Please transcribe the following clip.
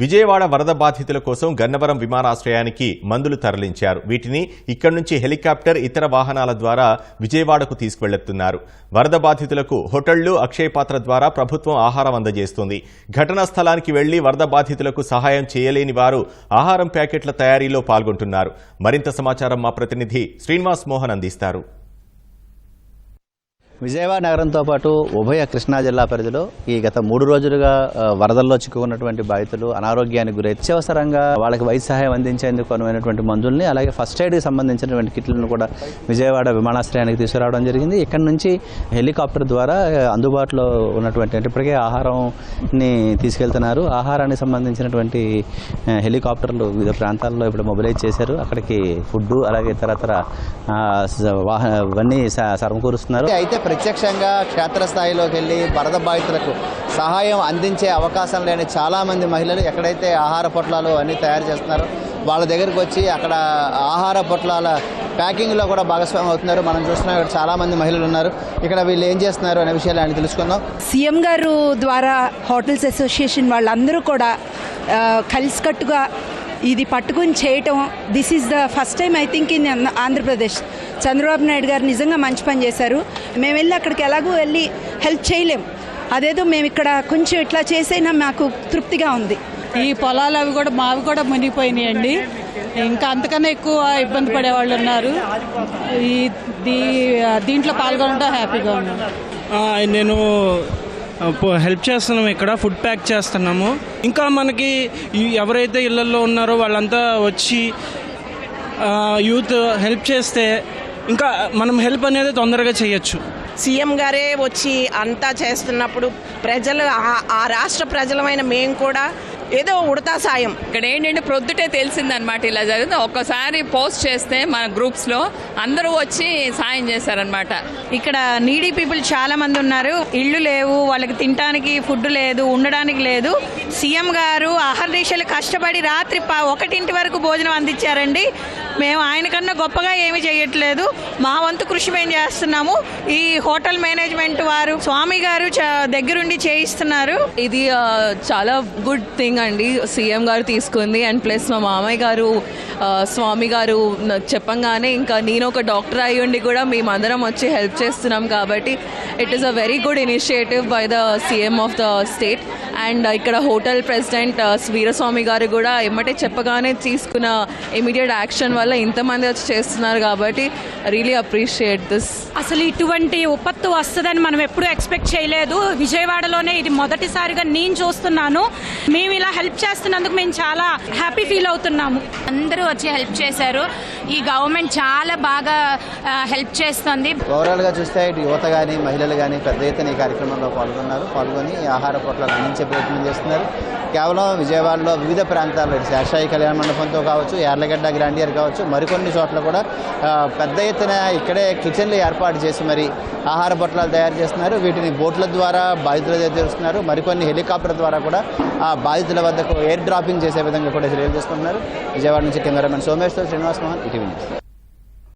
విజయవాడ వరద బాధితుల కోసం గన్నవరం విమానాశ్రయానికి మందులు తరలించారు. వీటిని ఇక్కడి నుంచి హెలికాప్టర్ ఇతర వాహనాల ద్వారా విజయవాడకు తీసుకువెళ్తున్నారు. వరద బాధితులకు హోటళ్ళు అక్షయపాత్ర ద్వారా ప్రభుత్వం ఆహారం అందజేస్తుంది. ఘటనా స్థలానికి వెళ్ళి వరద బాధితులకు సహాయం చేయలేని వారు ఆహారం ప్యాకెట్ల తయారీలో పాల్గొంటున్నారు. మరింత సమాచారం మా ప్రతినిధి శ్రీనివాస్ మోహన్ అందిస్తారు. విజయవాడ నగరంతో పాటు ఉభయ కృష్ణా జిల్లా పరిధిలో ఈ గత మూడు రోజులుగా వరదల్లో చిక్కుకున్నటువంటి బాధితులు అనారోగ్యానికి గురై అత్యవసరంగా వాళ్ళకి వైద్య సహాయం అందించేందుకు అనువైనటువంటి మందుల్ని అలాగే ఫస్ట్ ఎయిడ్కి సంబంధించినటువంటి కిట్లను కూడా విజయవాడ విమానాశ్రయానికి తీసుకురావడం జరిగింది. ఇక్కడ నుంచి హెలికాప్టర్ ద్వారా అందుబాటులో ఉన్నటువంటి ఇప్పటికే ఆహారంని తీసుకెళ్తున్నారు. ఆహారానికి సంబంధించినటువంటి హెలికాప్టర్లు వివిధ ప్రాంతాల్లో ఇప్పుడు మొబిలైజ్ చేశారు. అక్కడికి ఫుడ్ అలాగే ఇతరతర వాహన ఇవన్నీ స- సమకూరుస్తున్నారు అయితే ప్రత్యక్షంగా క్షేత్రస్థాయిలోకి వెళ్ళి వరద బాధితులకు సహాయం అందించే అవకాశం లేని చాలామంది మహిళలు ఎక్కడైతే ఆహార పొట్లాలు అన్నీ తయారు చేస్తున్నారో వాళ్ళ దగ్గరికి వచ్చి అక్కడ ఆహార పొట్లాల ప్యాకింగ్లో కూడా భాగస్వామ్యం అవుతున్నారు. మనం చూస్తున్నాం ఇక్కడ చాలామంది మహిళలు ఉన్నారు. ఇక్కడ వీళ్ళు ఏం చేస్తున్నారు అనే విషయాలు ఆయన తెలుసుకుందాం. సీఎం గారు ద్వారా హోటల్స్ అసోసియేషన్ వాళ్ళందరూ కూడా కలిసికట్టుగా ఇది పట్టుకుని చేయటం this is the first time I think in Andhra Pradesh. Chandrababu Naidu garu నిజంగా మంచి పని చేశారు. మేము వెళ్ళి అక్కడికి ఎలాగో వెళ్ళి హెల్ప్ చేయలేం. అదేదో మేము ఇక్కడ కొంచెం ఇట్లా చేసైనా మాకు తృప్తిగా ఉంది. ఈ పొలాలు అవి కూడా మావి కూడా మునిగిపోయినాయండి. ఇంకా అంతకన్నా ఎక్కువ ఇబ్బంది పడే వాళ్ళు ఉన్నారు. ఈ దీ- దీంట్లో పాల్గొనడం హ్యాపీగా ఉన్నాను ఆ, నేను హెల్ప్ చేస్తున్నాం ఇక్కడ ఫుడ్ ప్యాక్ చేస్తున్నాము. ఇంకా మనకి ఎవరైతే ఇళ్ళలో ఉన్నారో వాళ్ళంతా వచ్చి ఆ, యూత్ హెల్ప్ చేస్తే ఇంకా మనం హెల్ప్ అనేది తొందరగా చేయొచ్చు. సీఎం గారే వచ్చి అంతా చేస్తున్నప్పుడు ప్రజలు ఆ- రాష్ట్ర ప్రజలమైన మేము కూడా ఏదో ఉడతా సాయం. ఇక్కడ ఏంటంటే ప్రొద్దుటే తెలిసిందనమాట ఇలా జరుగుతుంది. ఒక్కసారి పోస్ట్ చేస్తే మన గ్రూప్స్లో అందరూ వచ్చి సాయం చేశారనమాట ఇక్కడ నీడీ పీపుల్ చాలా మంది ఉన్నారు. ఇళ్ళు లేవు వాళ్ళకి తినడానికి ఫుడ్ లేదు ఉండడానికి లేదు. సీఎం గారు అహర్నిశలు కష్టపడి రాత్రి ప- ఒకటింటి వరకు భోజనం అందించారండి. మేము ఆయన కన్నా గొప్పగా ఏమీ చేయట్లేదు. మా వంతు కృషి మేము చేస్తున్నాము. ఈ హోటల్ మేనేజ్మెంట్ వారు స్వామి గారు దగ్గరుండి చేయిస్తున్నారు. ఇది చాలా గుడ్ థింగ్ అండి. సీఎం గారు తీసుకుంది. అండ్ ప్లస్ మా మామయ్య గారు స్వామి గారు చెప్పంగానే ఇంకా నేను ఒక డాక్టర్ అయి ఉండి కూడా మేమందరం వచ్చి హెల్ప్ చేస్తున్నాం కాబట్టి it is a very good initiative by the CM of the state and ఇక్కడ హోటల్ ప్రెసిడెంట్ వీరస్వామి గారు కూడా ఎమ్మటే చెప్పగానే తీసుకున్న ఇమీడియట్ యాక్షన్ వల్ల ఇంతమంది వచ్చి చేస్తున్నారు కాబట్టి రియలీ అప్రిషియేట్ దిస్ అసలు ఇటువంటి ఉపత్తు వస్తుందని మనం ఎప్పుడూ ఎక్స్పెక్ట్ చేయలేదు. విజయవాడలోనే ఇది మొదటిసారిగా నేను చూస్తున్నాను. మేము ఇలా హెల్ప్ చేస్తున్నందుకు మేము చాలా హ్యాపీ ఫీల్ అవుతున్నాము. అందరూ వచ్చి హెల్ప్ చేశారు. ఈ గవర్నమెంట్ చాలా బాగా హెల్ప్ చేస్తుంది. ఓవరాల్గా చూస్తే ఇటు యువత కానీ మహిళలు కానీ పెద్ద ఎత్తున ఈ కార్యక్రమంలో పాల్గొన్నారు. పాల్గొని ఈ ఆహార పొట్లాలు అందించే ప్రయత్నం చేస్తున్నారు. కేవలం విజయవాడలో వివిధ ప్రాంతాల్లో శాషాయి కళ్యాణ మండపంతో కావచ్చు యార్లగడ్డ గ్రాండియర్ కావచ్చు మరికొన్ని చోట్ల కూడా పెద్ద ఎత్తున ఇక్కడే కిచెన్లు ఏర్పాటు చేసి మరి ఆహార పొట్లాలు తయారు చేస్తున్నారు. వీటిని బోట్ల ద్వారా బాధితుల చేస్తున్నారు మరికొన్ని హెలికాప్టర్ ద్వారా కూడా ఆ బాధితుల వద్దకు ఎయిర్ డ్రాపింగ్ చేసే విధంగా కూడా చర్యలు తీసుకుంటున్నారు. విజయవాడ నుంచి కెమెరామెన్ సోమేశ్వర్ శ్రీనివాస్ మోహన్. 挺有。